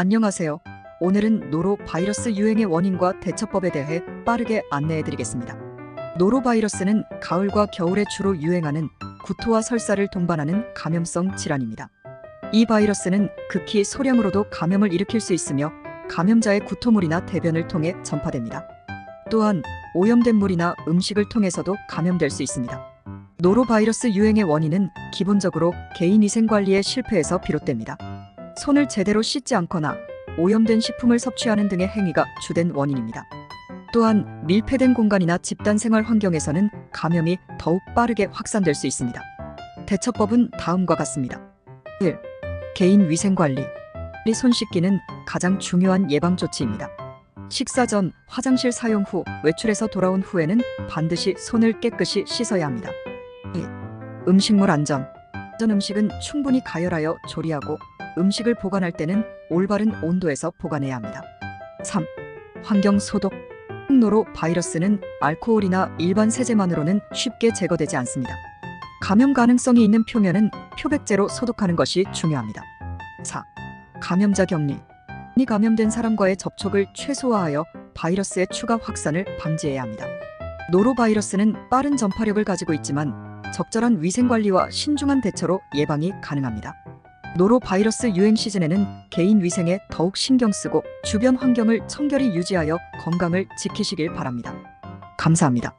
안녕하세요. 오늘은 노로 바이러스 유행의 원인과 대처법에 대해 빠르게 안내해 드리겠습니다. 노로 바이러스는 가을과 겨울에 주로 유행하는 구토와 설사를 동반하는 감염성 질환입니다. 이 바이러스는 극히 소량으로도 감염을 일으킬 수 있으며 감염자의 구토물이나 대변을 통해 전파됩니다. 또한 오염된 물이나 음식을 통해서도 감염될 수 있습니다. 노로바이러스 유행의 원인은 기본적으로 개인 위생 관리의 실패에서 비롯됩니다. 손을 제대로 씻지 않거나 오염된 식품을 섭취하는 등의 행위가 주된 원인입니다. 또한 밀폐된 공간이나 집단 생활 환경에서는 감염이 더욱 빠르게 확산될 수 있습니다. 대처법은 다음과 같습니다. 1. 개인 위생 관리. 손 씻기는 가장 중요한 예방 조치입니다. 식사 전, 화장실 사용 후, 외출해서 돌아온 후에는 반드시 손을 깨끗이 씻어야 합니다. 2. 음식물 안전. 전 음식은 충분히 가열하여 조리하고 음식을 보관할 때는 올바른 온도에서 보관해야 합니다. 3. 환경 소독. 노로 바이러스는 알코올이나 일반 세제만으로는 쉽게 제거되지 않습니다. 감염 가능성이 있는 표면은 표백제로 소독하는 것이 중요합니다. 4. 감염자 격리. 이 감염된 사람과의 접촉을 최소화하여 바이러스의 추가 확산을 방지해야 합니다. 노로바이러스는 빠른 전파력을 가지고 있지만 적절한 위생 관리와 신중한 대처로 예방이 가능합니다. 노로 바이러스 유행 시즌에는 개인 위생에 더욱 신경 쓰고 주변 환경을 청결히 유지하여 건강을 지키시길 바랍니다. 감사합니다.